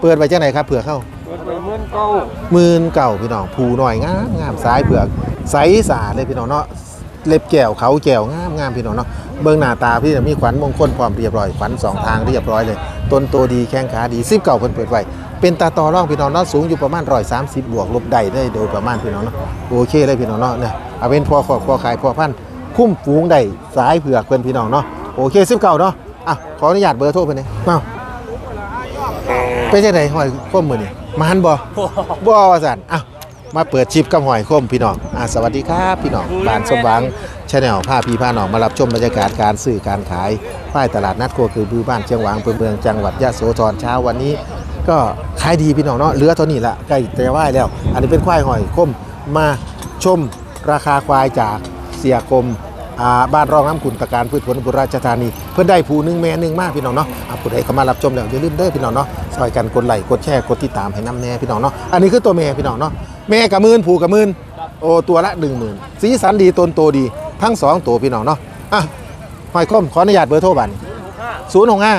เปิดไว้จังไหนครับเผื่อเข้าเปิดไปเมื่อนเก้าหมื่นเก่าพี่น้องผูหน่อยงามงามสายเผือกใสสะอาดเลยพี่น้องเนาะเล็บแก้วเขาแก้วงามงามพี่น้องเนาะเบื้องหน้าตาพี่มีขวัญมงคลพร้อมเรียบร้อยขวัญสองทางเรียบร้อยเลยต้นโตดีแข้งขาดีซิบเก่าเพิ่นเปิดไว้เป็นตาต่อร่องพี่น้องเนาะสูงอยู่ประมาณร้อยสามสิบบวกลบได้ได้โดยประมาณพี่น้องเนาะโอเคเลยพี่น้องเนาะเนี่ยเอาเป็นพอขอบพอขายพอพันคุ้มฝูงได้สายเผือกเพิ่นพี่น้องเนาะโอเคซิบเก่าเนาะอะขออนุญาตเบอร์โทรเพิ่นเนี่ยเอ้า เป็นจังไดหอยข้อมมือนี่มาหันบ่บ่ว่าสันอะมาเปิดชิปกับหอยคมพี่น้องอะสวัสดีครับพี่น้องบ้านสมหวังชาแนลพาพี่พาน้องมารับชมบรรยากาศการซื้อการขายป้ายตลาดนัดโคคือบือบ้านเชียงหวางอำเภอเมืองจังหวัดยะโสธรเช้าวันนี้ ก็ขายดีพี่น้องเนาะเหลือเท่านี้ละใกล้จะไหวแล้ว อันนี้เป็นควายหอยคมมาชมราคาควายจากเสียกรมอ่า บ้านรองน้ำขุนตะการพืชผลบุรีราชธานี เพื่อนได้ผูหนึ่งแม่นึ่งมากพี่น้องเนาะอะผู้ใดเข้ามารับชมแล้วอย่าลืมเด้อพี่น้องเนาะซอยกันกดไลค์กดแชร์กดติดตามให้น้ำแน่พี่น้องเนาะอันนี้คือตัวแม่พี่น้องเนาะแม่กับมื่นผูกับมื่นโอ้ตัวละหนึ่งหมื่นสีสันดีตนโตดีทั้งสองตัวพี่น้องเนาะอะหอยคมขออนุญาตเบอร์โทรบัตรศูนย์หกห้า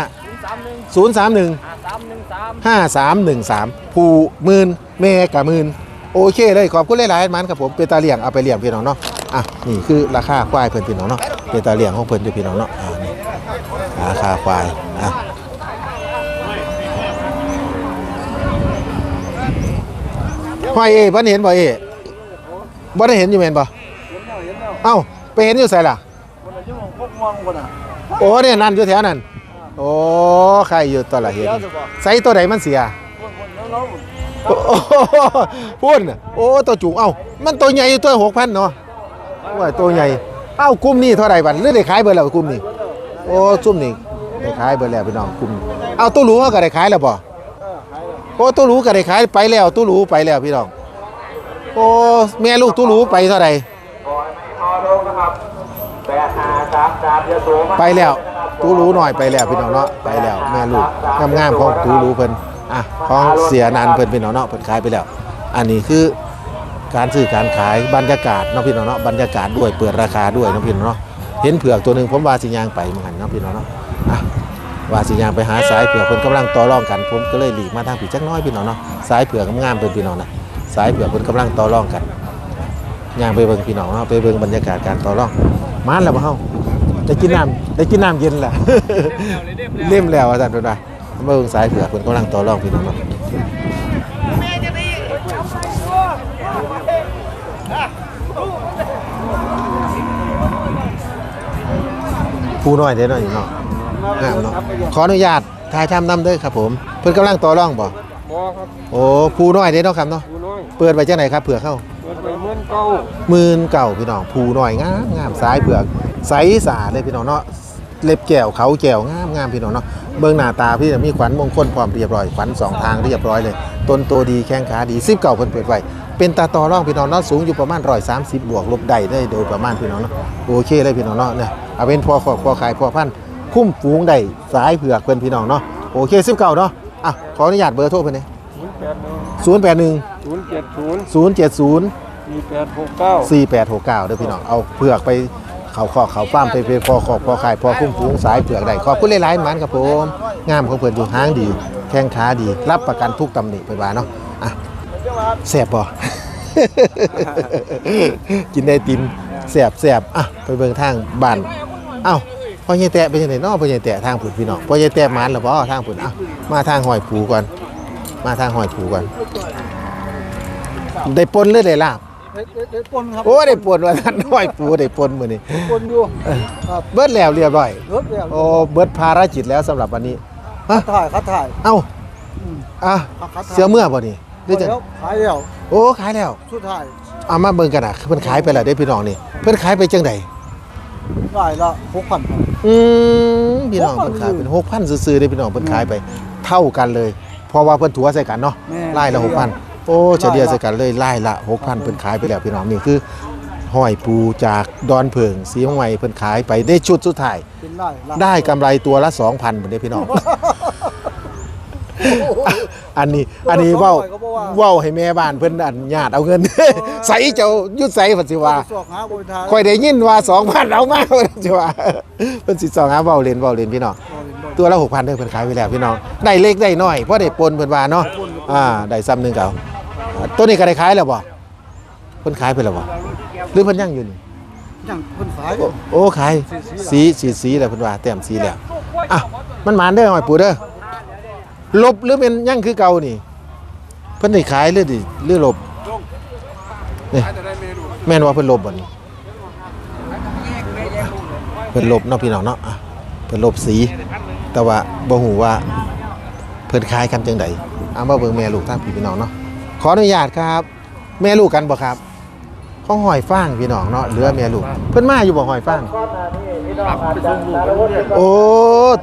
ศูนย์สามหนึ่งศูนย์สามหนึ่งห้าสามหนึ่งสามผูหมื่นแม่กับมื่นโอเคเลยขอบคุณหลายๆมันครับผมเป็นตาเลี้ยงเอาไปเลี้ยงพี่น้องเนาะ อะนี่คือราคาควายเพิ่นพี่น้องเนาะเป็นตาเลี้ยงของเพิ่นอยู่พี่น้องเนาะอ่านี่ราคาควายอะห้อยเอ๋บ่เห็นบ่เอ๋บ่ได้เห็นอยู่แม่นบ่เห็นแล้วเอ้าไปเห็นอยู่ไสล่ะคนละชั่วโอะโอ้เนี่ยนั่นอยู่แถวนั้นโอ้ใครอยู่ตัวละเห็นเดี๋ยวไสตัวใดมันเสียโอ้พุ่นโอ้ตัวจุ๋งเอ้ามันตัวใหญ่อยู่ตัวหกพันเนาะ ว่าตัวใหญ่เอ้ากลุ่มนี้เท่าไหร่บัดหรือได้ขายเบิดแล้วกลุ่มนี้โอ้ซุ่มนี้ได้ขายเบิดแล้วพี่น้องกลุ่มนี้เอ้าตู้หรูก็ได้ขายแล้วบ่ๆเออขายแล้วโอ้ตู้หรูก็ได้ขายไปแล้วตู้หรูไปแล้วพี่น้องโอ้แม่ลูกตู้หรูไปเท่าไหร่ไปแล้วตู้รู้หน่อยไปแล้วพี่น้องเนาะไปแล้วแม่ลูกงามๆของตู้รู้เพิ่นอะของเสียนันเพิ่นพี่น้องเนาะเพิ่นขายไปแล้ว อันนี้คือ การซื้อการขายบรรยากาศเนาะพี่น้องเนาะบรรยากาศด้วยเปิดราคาด้วยเนาะพี่น้องเนาะเห็นเผือกตัวหนึ่งผมว่าสิยางไปเหมือนกันเนาะพี่น้องเนาะอะว่าสิยางไปหาสายเผือกเพิ่นกำลังต่อรองกัน ผมก็เลยหลีกมาทางผีจักน้อยพี่น้องเนาะสายเผือกงามเพิ่นพี่น้องนะสายเผือกเพิ่นกำลังต่อรองกันย่างไปเบิ่งพี่น้องเนาะไปเบิ่งบรรยากาศการต่อรองมาแล้วบ่เฮาได้กินน้ำได้กินน้ำเย็นแหละเล่มแล้วอาจารย์เพิ่นว่ามาเบิ่งสายเผือกเพิ่นกำลังต่อรองพี่น้องเนาะ ผู้น้อยเด้อเนาะอยู่เนาะงามเนาะขออนุญาตถ่ายทำนำเด้อครับผม เพิ่นกำลังต่อรองบ่บอครับโอ้ผู้น้อยเด้อเนาะครับเนาะผู้น้อยเปิดไว้จังไหนครับเผื่อเข้าเปิดไปเมื่อนเก้าหมื่นเก่าพี่น้องผู้น้อยงามงามสายเผือกใสสะอาดเลยพี่น้องเนาะเล็บแก้วเขาแก้วงามงามพี่น้องเนาะ เบิ่งหน้าตาพี่มีขวัญมงคลพร้อมเรียบร้อยขวัญสองทางเรียบร้อยเลยต้นโตดีแข้งขาดีซิบเก่าเพิ่นเปิดไว้เป็นตาต่อรองพี่น้องเนาะสูงอยู่ประมาณ130บวกลบได้ได้โดยประมาณพี่น้องเนาะโอเคเลยพี่น้องเนาะเนี่ยเอาเป็นพอขอบพอขายพอพันคุ้มฝูงได้สายเผือกเพิ่นพี่น้องเนาะโอเคซิบเก่าเนาะอะขออนุญาตเบอร์โทรเพิ่นนี่ศูนย์แปดหนึ่ง081ศูนย์เจ็ดศูนย์070สี่แปดหกเก้า4869เด้อพี่น้องเอาเผือกไป เขาคอกเขาฟ้ามไปเป็นพอขอบพอขายพอคุ้มฟูงสายเผือกได้ขอบคุณหลายๆมันครับผมงามของเพิ่นอยู่ห้างดี แข้งขาดี รับประกันทุกตำหนิไปว่าเนาะอะแซ่บบ่กินได้ติมแซ่บแซ่บอะไปเบิ่งทางบ้านเอ้าพ่อใหญ่แตะเป็นจังไดเนาะพ่อใหญ่แตะทางผุนพี่น้องพ่อใหญ่แตะมันแล้วบ่าทางผุนอ้ามาทางหอยผูก่อน มาทางหอยผูก่อนได้ปนหรือได้ลาบ เด็ดเด็ดปนครับโอ้ได้ปนว่าท่านน้อยปูได้ปนมื้อนี้ปนอยู่ครับเบิดแล้วเรียบร้อยเลิกแล้วโอ้เบิดภารกิจแล้วสำหรับวันนี้ฮะถ่ายคัดถ่ายเอ้าอืมอะคัดถ่ายเสือเมื่อบ่นี่หรือจังแล้วขายแล้วโอ้ขายแล้วสุดท้ายเอามาเบิ่งกันอะเพิ่นขายไปแล้วเด้พี่น้องนี่เพิ่นขายไปจังไดได้ละหกพันอืมพี่น้องเพิ่นขายเป็น6,000ซื่อๆเด้พี่น้องเพิ่นขายไปเท่ากันเลยเพราะว่าเพิ่นถัวใส่กันเนาะแม่ไล่ละ6,000 โอ้เฉลี่ยใส่กันเลยไล่ละ6,000เพิ่นขายไปแล้วพี่น้องนี่คือห้อยปูจากดอนเพิงสีห้องไวเพิ่นขายไปได้ชุดสุดท้ายเป็นได้ละได้กำไรตัวละ2,000เหมือนเด้พี่น้อง อันนี้อันนี้เว้าเว้าให้แม่บ้านเพิ่นอันญาติเอาเงิน ใส่เจ้ายุดใส่พันสิว่าสอกหาบริทานค่อยได้ยินว่า2,000เอามาเพิ่นสิว่าเพิ่นสิสองหาเว้าเล่นเว้าเล่นพี่น้องตัวละ6,000เด้อเพิ่นขายไปแล้วพี่น้องได้เล็กได้น้อยเพราะได้ปนเพิ่นว่าเนาะอ่าได้ซ้ำหนึงเก่าอ่า ตัวนี้ก็ได้ขายแล้วบ่เพิ่นขายไปแล้วบ่หรือเพิ่นยังอยู่นี่ยังคนขายโอ้โอ้ขายสีสีสีแล้วเพิ่นว่าแต้มสีแล้วอะมันหมานเด้อหอยปูเด้อลบหรือเป็นยังคือเก่านี่ เพิ่นได้ขายหรือดิหรือลบนี่แม่นว่าเพิ่นลบบ่นี่เพิ่นลบเนาะพี่น้องเนาะอะเพิ่นลบสี แต่ว่าบ่ฮู้ว่าเพิ่นขายกันจังไดเอามาเบิ่งแม่ลูกทางพี่พี่น้องเนาะ ขออนุญาตครับ แม่ลูกกันบ่ครับเขาหอยฟางพี่น้องเนาะเหลือแม่ลูก เพิ่นมาอยู่บ่หอยฟางโอ้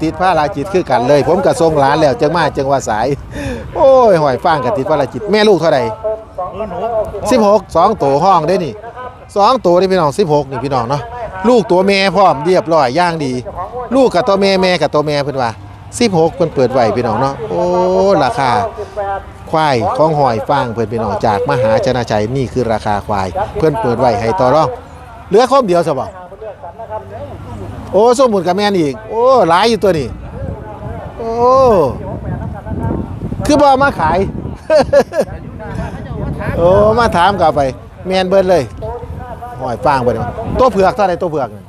ติดภารกิจคือกันเลย ผมก็ส่งหลานแล้วจังมาจังว่าสาย โอ้ยหอยฟางกับติดภารกิจแม่ลูกเท่าใด16 2ตัวห้องได้นี่สองตัวนี่พี่น้อง16นี่พี่น้องเนาะลูกตัวแม่พร้อมเรียบร้อยย่างดี ลูกกับตัวแม่แม่กับตัวแม่เพิ่นว่า16เพิ่นเปิดไว้พี่น้องเนาะโอ้ราคา ควายของหอยฟางเพื่อนพี่น้องจากมหาชนะชัยนี่คือราคาควาย เพื่อนเปิดไว้ให้ต่อรองเหลือคมเดียวซะบ่โอ้สมมุนกับแม่นอีก โอ้หลายอยู่ตัวนี้โอ้คือบ่เอามาขาย โอ้มาถามกลับไป แมนเบิดเลยหอยฟางเบิดเลยตัวเผือกเท่าไหรตัวเผือกน่ะ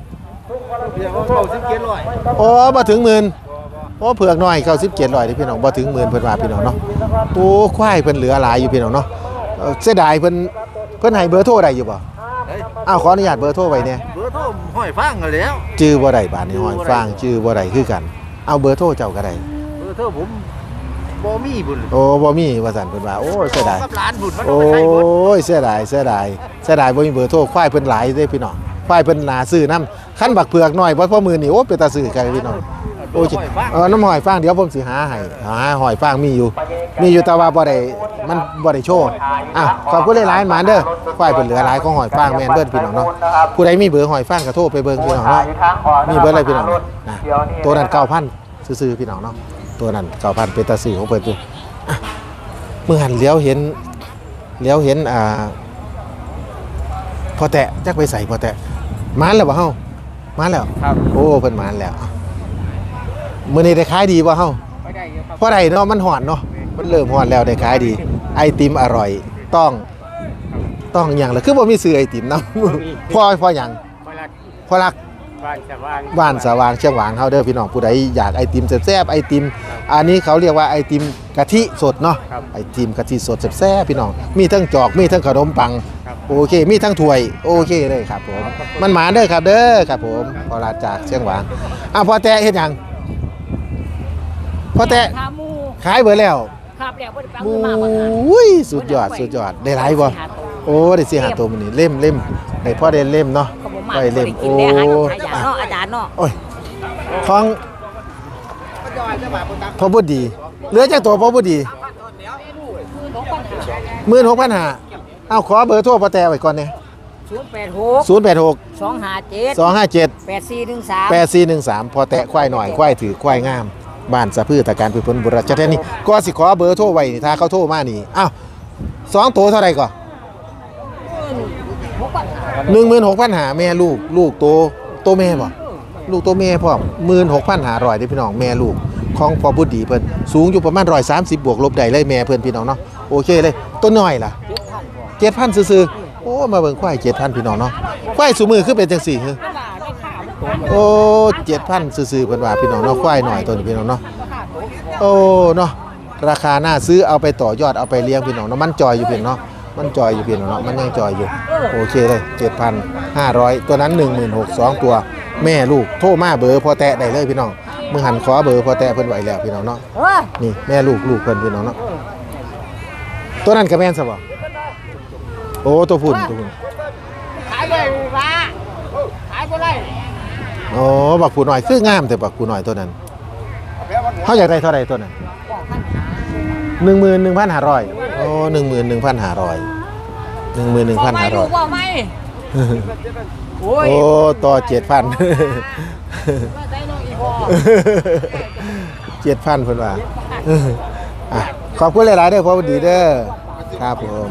เดี๋ยวเขาสิบเกียร์ร้อยโอ้มาถึงหมื่น โอ้เผือกน้อยเขาสิบเจ็ดร้อยที่พี่น้องมาถึงหมื่นเพิ่นว่าพี่น้องเนาะโอ้ควายเพิ่นเหลือหลายอยู่พี่น้องเนาะเอ่อเสียดายเพิ่นเพิ่นให้เบอร์โทรได้อยู่บ่อ้าวขออนุญาตเบอร์โทรไว้เนี่ยเบอร์โทรห้อยฟังกันแล้วชื่อบ่ได้บาดนี้ห้อยฟางชื่อบ่ได้คือกัน เอาเบอร์โทรเจ้าก็ได้เบอร์โทรผมบ่มีบุญโอ้บ่มีว่าซั่นเพิ่นว่าโอ้ยเสียดายกับร้านบุญมันโอ้ไม่ใช่บุญยเสียดายเสียดายเสียดายบ่มีเบอร์โทรควายเพิ่นหลายเด้พี่น้องควายเพิ่นหนาซื้อนํคันบักเผือกน้อยบ่พอมือนี่โอ้เป็นตาซื้อกันพี่น้อง โอ้ยเออน้ำหอยฟางเดี๋ยวผมสิหาให้หาหอยฟางมีอยู่ มีอยู่แต่ว่าบ่ได้มันบ่ได้โชว์อะขอบคุณหลายๆหมาเด้อควายเพิ่นเหลือหลายของหอยฟางแม่นเบิ่นพี่น้องเนาะผู้ใดมีเบอร์หอยฟางก็โทรไปเบิ่งพี่น้องเนาะมีเบอร์อะไรพี่น้องอะตัวนั้น9,000ซื่อๆพี่น้องเนาะตัวนั้น9,000เป็นตาซื้อของเพิ่นอยู่อะเมื่อหันเลี้ยวเห็นเลี้ยวเห็นอ่าพอแตะจักไปใส่พอแตะมานแล้วบ่เฮามาแล้วครับโอ้เพิ่นมานแล้ว มื้อนี้ได้ขายดีบ่เฮาไม่ได้ครับเพราะใดเนาะมันหอนเนาะมันเริ่มหอนแล้วได้ขายดี ไอติมอร่อยต้อง ต้องหยังล่ะคือบ่มีซื้อไอติมนำพอพอหยังเวลาพอรัก บ้านสว่างบ้านสว่างเชียงหวางเฮาเด้อพี่น้องผู้ใดอยากไอติมแซ่บๆไอติม อันนี้เขาเรียกว่าไอติมกะทิสดเนาะครับไอติมกะทิสดแซ่บๆพี่น้องมีทั้งจอกมีทั้งขนมปังครับ โอเค มีทั้งถ้วยโอเคเลยครับผมมันหมาเด้อครับเด้อครับผมพอลาจากเชียงหวางอะพอแตะเฮ็ดหยัง พอแตะขาหมูขายเบิดแล้วครับแล้วบ่ได้ไปเอาโอเงินมาบ่ทัน้ยสุดยอดสุดยอดได้หลายบ่โอ้ได้สิหาตัวมื้อนี้เล่มเล่มได้พ่อได้เล่มเนาะเขาบ่มาไปบ่เล่ได้มกิโอ้นได้หาอยู่หายาเนาะอาจารย์เนาะโอ้ยของพ่อบุดีเหลือจากตัวพ่อบุดี16,500เอาขอเบอร์โทรพ่อแต่ไว้ก่อนเนี่ย086 086 257 257 8413 8413พอแตะควายหน่อยควายถือควายงาม บ้านสะพือตะการพือพลบุรีจัดแทนนี่ก็สิขอเบอร์โทรไว้นี่ถ้าเขาโทรมานี่อ้าวสองตัวเท่าไหร่ก่อนหนึ่งหมื่นหกพันหาแม่ลูกลูกโตโตแม่บ่ลูกโตแม่พร้อหมื่นหกพันหาร้อยเด้พี่น้องแม่ลูกของพอบุดีเพิ่นสูงอยู่ประมาณร้อยสามสิบบวกลบได้เลยแม่เพิ่นพี่น้องเนาะโอเคเลยตัวน้อยล่ะเจ็ดพันซื่อๆโอ้มาเบิ่งควายเจ็ดพันพี่น้องเนาะควายสูมือคือเป็นจังสี่เหรอ โอ้เจ็ดพันซื้อๆเพิ่นว่าพี่น้องเนาะควายหน่อยตัวนี้พี่น้องเนาะโอ้เนาะราคาน่าซื้อเอาไปต่อยอดเอาไปเลี้ยงพี่น้องเนาะมันจอยอยู่พี่น้องเนาะมันจอยอยู่พี่น้องเนาะมันยังจอยอยู่โอเคเลย7,500ตัวนั้น16,000สองตัวแม่ลูกโทรมาเบอร์พอแตะได้เลยพี่น้องมึงหันขอเบอร์พอแตะเพิ่นไหวแล้วพี่น้องเนาะนี่แม่ลูกลูกเพิ่นพี่น้องเนาะตัวนั้นก็แม่นซะบ่โอ้ตัวพุ่นตัวพุ่นขายเลยว่าขายบ่ได้ อ๋อบักผู้น้อยคืองามแต่บักผู้น้อยตัวนั้นเขาอยากได้เท่าไหร่ตัวนั้นหนึ่งหมื่นหนึ่งพันห้าร้อยโอ้หนึ่งหมื่นหนึ่งพันห้าร้อยหนึ่งหมื่นหนึ่งพันห้าร้อยบ่ไหมโอ้ยโอ้ต่อเจ็ดพันว่าได้น้องอีพ่อเจ็ดพันเพิ่นว่าอะขอบคุณหลายๆเด้อพ่อบุดีเด้อ ครับผม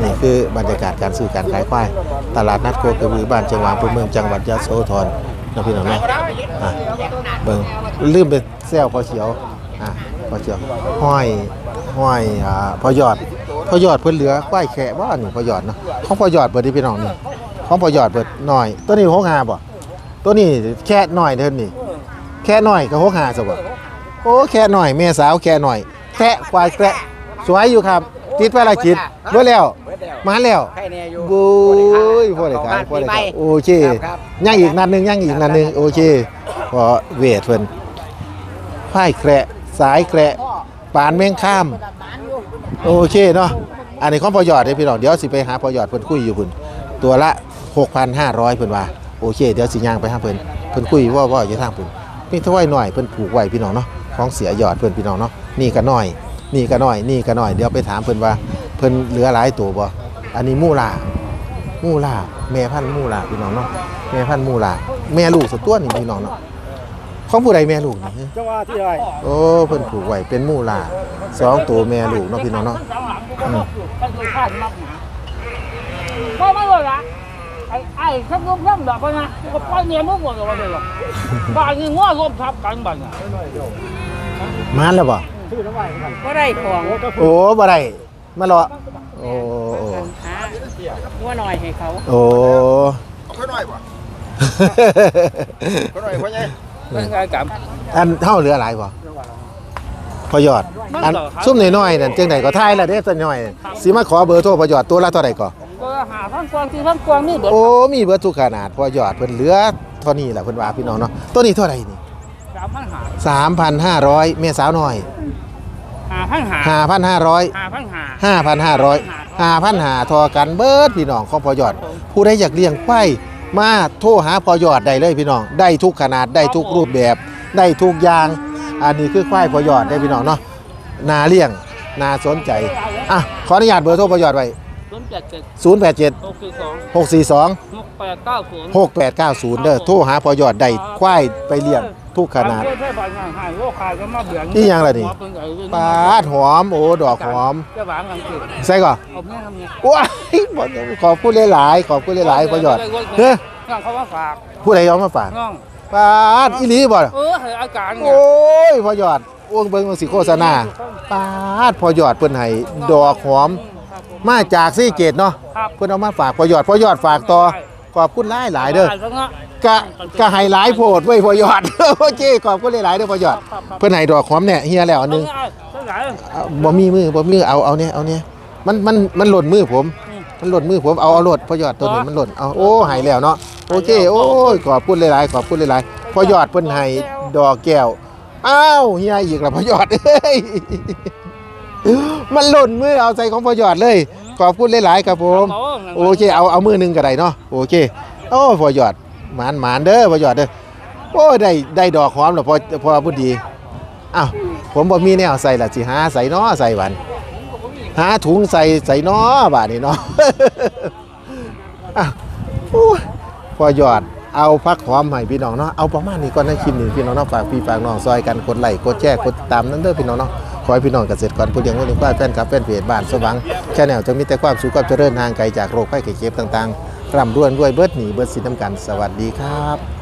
นี่คือบรรยากาศการซื้อการขายควาย ตลาดนัดโคกระบือบ้านจังหวัดอำเภอเมืองจังหวัดยะโสธรนะพี่น้องนะอะเบิ่งลืมไปแซวพอเขียวอะพอเขียวห้อยห้อยอ่าพอยอดพอยอดเพิ่นเหลือควายแขะบ่นี่พอยอดเนาะของพอยอดเบิดที่พี่น้องนี่ของพอยอดเบิดหน้อย ตัวนี้หกหาบ่ตัวนี้แค่หน้อยเท่านี้แค่หน้อยก็หกหาซะบ่โอ้แค่หน้อยแม่สาวแค่หน้อยแค่ควายแค่ สวยอยู่ครับติดภารกิจเบิดแล้วมาแล้วใครเนี่ยอยู่บุ้ยพ่อได้ขายพ่อได้ขายโอเคครับย่างอีกนัดหนึงย่างอีกนัดหนึงโอเคพอเวทเพิ่นพายแคระสายแคระปานแมงข้ามโอเคเนาะอันนี้ของพอยอดเด้อพี่น้องเดี๋ยวสิไปหาพอยอดเพิ่นคุยอยู่พุ่นตัวละ 6,500เพิ่นว่าโอเค เดี๋ยวสิย่างไปหาเพิ่นเพิ่นคุยว่าว่าอยู่ทางพุ่นมีถ้วยหน่อยเพิ่นผูกไว้พี่น้องเนาะของเสียยอดเพิ่นพี่น้องเนาะนี่ก็น้อย นี่ก็น้อย นี่ก็น้อย เดี๋ยวไปถามเพิ่นว่าเพิ่นเหลือหลายตัวบ่อันนี้มู่ล่ามู่ลาแม่พันธุ์มู่ลาพี่น้องเนาะแม่พันธุ์มู่ลาแม่ลูกสตัวนี่พี่น้องเนาะของผู้ใดแม่ลูกนี่จังหวะที่ไรโอ้เพิ่นผูกไว้เป็นมู่ลาสองตัวแม่ลูกเนาะพี่น้องเนาะอืมไม่ไม่เลยละไอ้ไอ้ขับรถนั่งแบบนั้นก็ไปเนี่ยมุกหมดเลยวันเดียวบ้านนี้ง้อรถทับกันบ้านมาแล้ว บ่ก็ได้ของโอ้บ่ได้มาเลาะโอ้โอ้หาง้อหน่อยให้เขาโอ้ค่อยหน่อยบ่ค่อยหน่อยพ่อใหญ่เป็นไงกับอันเท่าเหลือหลายบ่พอยอดอันซุ่มน้อยๆนั่นจังไดก็ทายแล้วเด้สักหน่อยสิมาขอเบอร์โทรพอยอดตัวละเท่าใดก่อก็หาพันกวางที่พันกวางนี่เบิดโอ้มีเบอร์ทุกขนาดพอยอดเพิ่นเหลือเท่านี้แหละเพิ่นว่าพี่น้องเนาะตัวนี้เท่าใดนี่สามพันหา3,500แม่สาวน้อย หาพันหา5,500หาพันหา5,500 5,500ทอกันเบิดพี่น้องของพอยอด ผู้ใดอยากเลี้ยงควายมาโทรหาพอยอดได้เลยพี่น้อง ได้ทุกขนาดได้ทุกรูปแบบ ได้ทุกอย่าง อันนี้คือควายพอยอดได้พี่น้องเนาะนาเลี้ยงนาสนใจอะขออนุญาตเบอร์โทรพอยอดไว้ศูนย์แปดเจ็ด087หกสี่สอง642หกแปดเก้าศูนย์6890เด้อโทรหาพอยอดได้ควายไปเลี้ยง ทุกขนาดใช่บ้านงานหายโลกขายก็มาเบื่อนี่ยังล่ะนี่ปาดหอม โอ้ดอกหอมจะหวานกันคือใส่ก่อนเอาแม่ทำไงว้ายบอกขอบคุณหลายๆขอบคุณหลายๆพอยอดเฮ้ยน้องเขาว่าฝากผู้ใดเอามาฝากน้องปาดอีหลีบ่เออเหออาการไงโอ้ยพอยอดอ้วงเบิ่งสิโฆษณาปาดพอยอดเพิ่นให้ดอกหอม มาจากซีเกตเนาะครับเพิ่นเอามาฝากพอยอดพอยอดฝากต่อขอบคุณหลายหลายๆเด้อ กะกะให้หลายโพดไว้พอยอดโอเคขอบคุณหลายๆเด้อพอยอด เพิ่นให้ดอกหอมเนี่ยเฮียแล้วอันหนึงเอาบ่มีมือบ่มีมือเอาเอาเนี่ยเอาเนี่ยมันมันมันหล่นมือผม มันหล่นมือผมเอาเอาโหลดพอยอดตัวนี้มันหล่นเอาโอ้หายแล้วเนาะโอเคโอ้ยขอบคุณหลายๆขอบคุณหลายๆพอยอดเพิ่นให้ดอกแก้วอ้าวเฮียอีกแล้วพอยอดเอ้ยมันหล่นมือเอาใส่ของพอยอดเลยขอบคุณหลายๆครับผม โอเคเอาเอามือหนึงก็ได้เนาะโอเคโอ้พอยอด หมานหมานเด้อพอยอดเด้อโอ้ยได้ได้ดอกหอมแล้วพอพอพูดดีอ้าวผมบ่มีแนวใส่ละสิหาใส่นาะใส่หวันหาถุงใส่ใส่น้อบาดนี้เนาะอะโอ้ยพอยอดเอาพักหอมให้พี่น้องเนาะเอาประมาณนี้ก่อนในคลิปนี้พี่น้องเนาะฝากพี่ฝากน้องซอยกันกดไลค์กดแชร์กดติดตามนั่นเด้อพี่น้องเนาะขอให้พี่น้องเกษตรกรผู้เลี้ยงวัวเลี้ยงควายแฟนคลับแฟนเพจบ้านสว่างแชนแนลจะมีแต่ความสุขความเจริญห่างไกลจากโรคภัยไข้เจ็บต่างๆ ร่ำรวยรวยเบิดหนีเบิดสินน้ำกัน สวัสดีครับ